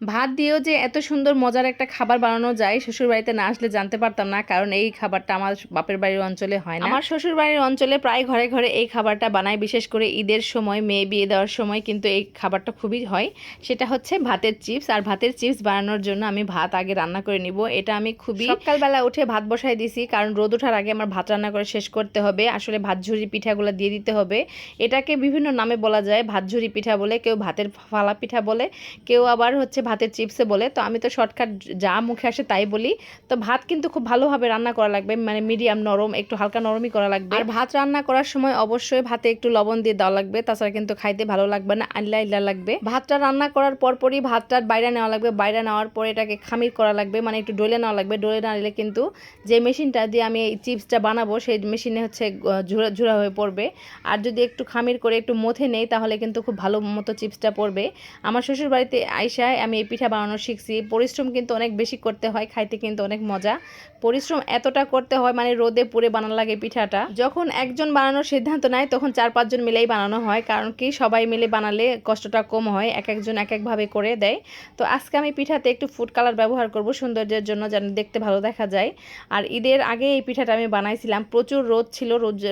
ভাত দিয়েও যে এত সুন্দর মজার একটা খাবার বানানো যায় শ্বশুর বাড়িতে না আসলে জানতে পারতাম না কারণ এই খাবারটা আমার বাপের বাড়ির অঞ্চলে হয় না। আমার শ্বশুর বাড়ির অঞ্চলে প্রায় ঘরে ঘরে এই খাবারটা বানায় বিশেষ করে ঈদের সময় মেয়ে বিয়ে দেওয়ার সময় কিন্তু এই খাবারটা খুবই হয়। সেটা হচ্ছে ভাতের চিপস আর ভাতের চিপস বানানোর জন্য আমি ভাত আগে রান্না করে নিব। এটা আমি খুবই সকালবেলা উঠে ভাত বসাই দিছি কারণ রোদ ওঠার আগে আমার ভাত রান্না করে শেষ করতে হবে। আসলে ভাত ঝুরি পিঠাগুলো দিয়ে দিতে হবে। এটাকে বিভিন্ন নামে বলা যায় ভাত ঝুরি পিঠা বলে কেউ ভাতের ফালা পিঠা বলে কেউ আবার হচ্ছে ভাতের চিপসে বলে, তো আমি তো শর্টকাট যা মুখে আসে তাই বলি। তো ভাত কিন্তু খুব ভালোভাবে রান্না করা লাগবে মানে মিডিয়াম নরম, একটু হালকা নরমই করা লাগবে। আর ভাত রান্না করার সময় অবশ্যই ভাতে একটু লবণ দিয়ে দেওয়া লাগবে, তাছাড়া কিন্তু খাইতে ভালো লাগবে না আল্লা ইল্লা লাগবে। ভাতটা রান্না করার পরপরই ভাতটা বাইরে নেওয়া লাগবে, বাইরে নেওয়ার পরে এটাকে খামির করা লাগবে মানে একটু ডলে নেওয়া লাগবে। ডলে না নিলে কিন্তু যে মেশিনটা দিয়ে আমি এই চিপসটা বানাবো, সেই মেশিনে হচ্ছে ঝুরা ঝুরা হয়ে পড়বে। আর যদি একটু খামির করে একটু মথে নেই, তাহলে কিন্তু খুব ভালো মতো চিপসটা পড়বে। আমার শ্বশুর বাড়িতে আইসায় আমি এই পিঠা বানানো শিখছি। পরিশ্রম কিন্তু অনেক বেশি করতে হয়, খাইতে কিন্তু অনেক মজা। পরিশ্রম এতটা করতে হয় মানে রোদে পুড়ে বানানো লাগে পিঠাটা। যখন একজন বানানোর সিদ্ধান্ত নেয়, তখন চার পাঁচজন মিলেই বানানো হয়, কারণ কি সবাই মিলে বানালে কষ্টটা কম হয়, এক একজন এক একভাবে করে দেয়। তো আজকে আমি পিঠাতে একটু ফুড কালার ব্যবহার করব, সৌন্দর্যের জন্য যেন দেখতে ভালো দেখা যায়। আর ঈদের আগে এই পিঠাটা আমি বানাইছিলাম, প্রচুর রোদ ছিল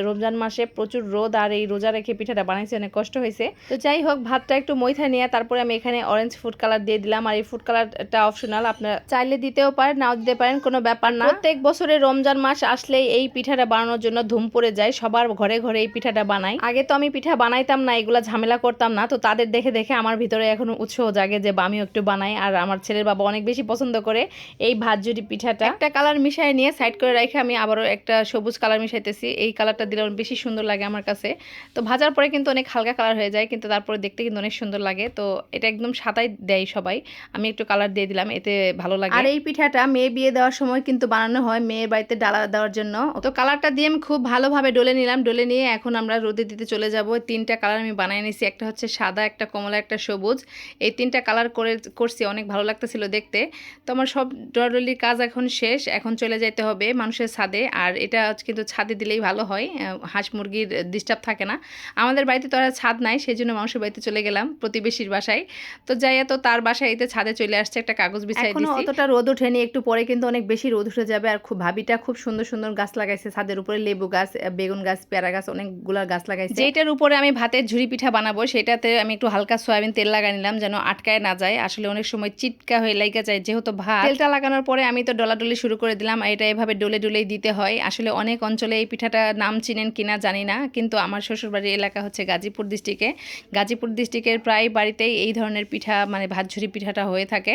রমজান মাসে প্রচুর রোদ, আর এই রোজা রেখে পিঠাটা বানাইছি, অনেক কষ্ট হয়েছে। তো যাই হোক, ভাতটা একটু ময়থা নিয়ে, তারপরে আমি এখানে অরেঞ্জ ফুড কালার দিয়ে দিলাম। আর এই ফুড কালারটা অপশনাল আপনারা চাইলে দিতেও পারেন, নাও দিতে পারেন, কোনো ব্যাপার না। প্রত্যেক বছরে রমজান মাস আসলেই এই পিঠাটা বানানোর জন্য ধুম পড়ে যায়, সবার ঘরে ঘরে এই পিঠাটা বানাই। আগে তো আমি পিঠা বানাইতাম না, এগুলা ঝামেলা করতাম না, তো তাদের দেখে দেখে আমার ভিতরে এখন উৎসাহ জাগে যে আমিও একটু বানাই। আর আমার ছেলের বাবা অনেক বেশি পছন্দ করে এই ভাতজুরি পিঠাটা। একটা কালার মিশিয়ে নিয়ে সাইড করে রেখে আমি আবারও একটা সবুজ কালার মিশাইতেছি। এই কালারটা দিলে আমার বেশি সুন্দর লাগে আমার কাছে। তো ভাজার পরে কিন্তু অনেক হালকা কালার হয়ে যায়, কিন্তু তারপরে দেখতে কিন্তু অনেক সুন্দর লাগে। তো এটা একদম সাদাই দেয় সবাই। আমি একটু কালার দিয়ে দিলাম, এতে ভালো লাগে। আর এই পিঠাটা মেয়ে বিয়ে দেওয়ার সময় কিন্তু বানানো হয় মেয়ের বাড়িতে ডালা দেওয়ার জন্য। তো কালারটা দিয়ে আমি খুব ভালোভাবে ডলে নিলাম, ডলে নিয়ে এখন আমরা রোদে দিতে চলে যাব। তিনটা কালার আমি বানিয়ে নিয়েছি, একটা হচ্ছে সাদা, একটা কমলা, একটা সবুজ। এই তিনটা কালার করে, করছি, অনেক ভালো লাগতেছিল দেখতে। তো আমার সব ডলাডলির কাজ এখন শেষ, এখন চলে যেতে হবে মানুষের ছাদে। আর এটা কিন্তু ছাদে দিলেই ভালো হয় হাঁস মুরগির ডিস্টার্ব থাকে না। আমাদের বাড়িতে তো আর ছাদ নাই সেই জন্য মানুষের বাড়িতে চলে গেলাম প্রতিবেশীর বাসায়। তো যাইয়া তো তার বাসায় এতে ছাদে চলে আসছে একটা কাগজ বিছাই এখনও দিছি। অতটা রোদ ওঠেনি একটু পরে কিন্তু অনেক বেশি রোদ উঠে যাবে। আর খুব ভাবিটা খুব সুন্দর সুন্দর গাছ লাগাইছে ছাদের উপরে লেবু গাছ বেগুন গাছ পেয়ারা গাছ অনেকগুলা গাছ লাগাইছে। যেটার উপরে আমি ভাতের ঝুরি পিঠা বানাবো সেটাতে আমি একটু হালকা সয়াবিন তেল লাগাই নিলাম যেন আটকায় না যায়। আসলে অনেক সময় চিটকা হয়ে লাইকা যায় যেহেতু ভাত। তেলটা লাগানোর পরে আমি তো ডলাডলি শুরু করে দিলাম এটা এভাবে ডলে ডলেই দিতে হয়। আসলে অনেক অঞ্চলে এই পিঠাটা নাম চিনেন কিনা জানি না কিন্তু আমার শ্বশুরবাড়ির এলাকা হচ্ছে গাজীপুর ডিস্ট্রিক্টে গাজীপুর ডিস্ট্রিক্টের প্রায় বাড়িতেই এই ধরনের পিঠা মানে ভাতঝুরি পিঠাটা হয়ে থাকে।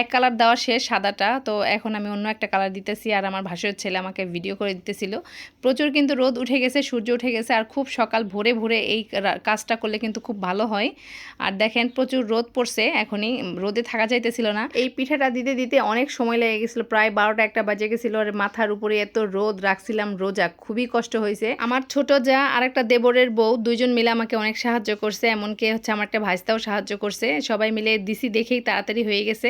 এক কালার দেওয়া শেষ সাদাটা, তো এখন আমি অন্য একটা কালার দিতেছি আর আমার ভাসুরের ছেলে আমাকে ভিডিও করে দিতেছিল। প্রচুর কিন্তু রোদ উঠে গেছে, সূর্য উঠে গেছে আর খুব সকাল ভোরে ভোরে এই কাজটা করলে কিন্তু খুব ভালো হয়। আর দেখেন প্রচুর রোদ পড়ছে, এখনই রোদে থাকা যাইতেছিল না। এই পিঠাটা দিতে দিতে অনেক সময় লেগে গেছিল, প্রায় বারোটা একটা বাজে গেছিল আর মাথার উপরে এত রোদ রাখছিলাম রোজা, খুবই কষ্ট হয়েছে। আমার ছোট যা আর একটা দেবরের বউ, দুইজন মিলে আমাকে অনেক সাহায্য করছে, এমনকি হচ্ছে আমার একটা ভাইস্তাও সাহায্য করছে, সবাই মিলে দিছি দেখেই তাড়াতাড়ি হয়ে গেছে।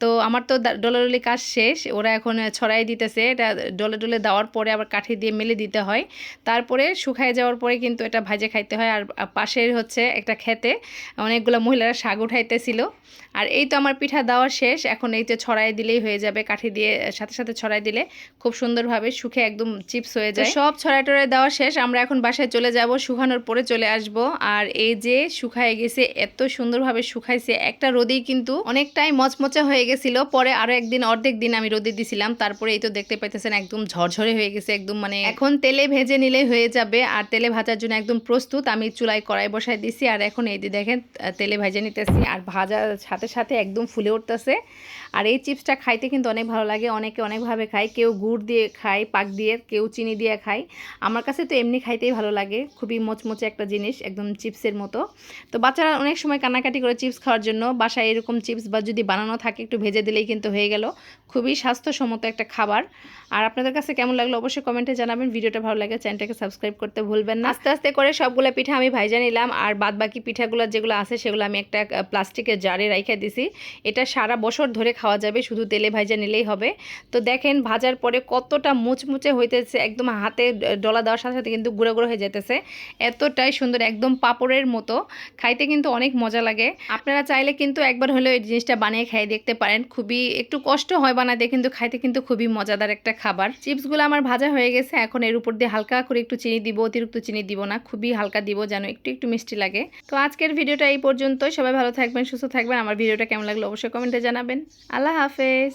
তো আমার তো ডলাডলি কাজ শেষ ওরা এখন ছড়াই দিতেছে। এটা ডলে ডলে দেওয়ার পরে আবার কাঠি দিয়ে মেলে দিতে হয়। তারপরে শুকায় যাওয়ার পরে কিন্তু এটা ভাজে খাইতে হয়। আর পাশের হচ্ছে একটা খেতে অনেকগুলো মহিলারা শাক উঠাইতেছিল। আর এই তো আমার পিঠা দেওয়া শেষ। এখন এই তো ছড়াই দিলেই হয়ে যাবে কাঠি দিয়ে সাথে সাথে ছড়াই দিলে খুব সুন্দরভাবে শুকে একদম চিপস হয়ে যায়। সব ছড়াই টড়াই দেওয়া শেষ। আমরা এখন বাসায় চলে যাব। শুকানোর পরে চলে আসব। আর এই যে শুকায় গেছে এত সুন্দরভাবে শুকাইছে। একটা রোদেই কিন্তু অনেকটাই মচমচে হয়ে গেছিল। পরে আরও একদিন, অর্ধেক দিন আমি রোদে দিছিলাম। তারপরে এই তো দেখতে পাইতেছেন, একদম ঝরঝরে হয়ে গেছে, একদম মানে এখন তেলে ভেজে নিলে হয়ে যাবে। আর তেলে ভাজার জন্য একদম প্রস্তুত। আমি চুলায় কড়াই বসায় দিছি। আর এখন এই দেখেন তেলে ভেজে নিতেছি। আর ভাজার সাথে সাথে একদম ফুলে উঠতেছে। আর এই চিপসটা খাইতে কিন্তু অনেক ভালো লাগে। অনেকে অনেকভাবে খায়। কেউ গুড় দিয়ে খায়, পাক দিয়ে, কেউ চিনি দিয়ে খায়। আমার কাছে তো এমনি খাইতেই ভালো লাগে। খুবই মোচমোচে একটা জিনিস, একদম চিপসের মতো। তো বাচ্চারা অনেক সময় কান্নাকাটি করে চিপস খাওয়ার জন্য বাসায় এরকম চিপস বা যদি বানানো থাকে একটু ভেজে দিলেই কিন্তু হয়ে গেল। খুবই স্বাস্থ্যসম্মত একটা খাবার। আর আপনাদের কাছে কেমন লাগল অবশ্যই কমেন্টে জানাবেন। ভিডিওটা ভালো লাগে চ্যানেলটাকে সাবস্ক্রাইব করতে ভুলবেন না। আস্তে আস্তে করে সবগুলো পিঠা আমি ভাইজা নিলাম। আর বাদ বাকি পিঠাগুলো যেগুলো আছে সেগুলো আমি একটা প্লাস্টিকের জারে রেখে দিছি। এটা সারা বছর ধরে খাওয়া যাবে, শুধু তেলে ভাজা নিলেই হবে। তো দেখেন ভাজার পরে কতটা মুচমুচে হইতেছে, একদম হাতে ডলা দেওয়ার সাথে সাথে কিন্তু গুঁড়ো গুঁড়ো হয়ে যেতেছে এতটাই সুন্দর, একদম পাপড়ের মতো। খাইতে কিন্তু অনেক মজা লাগে। আপনারা চাইলে কিন্তু একবার হলেও এই জিনিসটা বানিয়ে খাইয়ে দেখতে পারেন। খুবই একটু কষ্ট হয় বানাতে, কিন্তু খাইতে কিন্তু খুবই মজাদার একটা খাবার। চিপসগুলো আমার ভাজা হয়ে গেছে, এখন এর উপর দিয়ে হালকা করে একটু চিনি দিব, অতিরিক্ত চিনি দিব না, খুবই হালকা দিব যেন একটু একটু মিষ্টি লাগে। তো আজকের ভিডিওটা এই পর্যন্তই। সবাই ভালো থাকবেন, সুস্থ থাকবেন। আমার ভিডিওটা কেমন লাগল অবশ্যই কমেন্টে জানাবেন। আল্লাহ হাফেজ।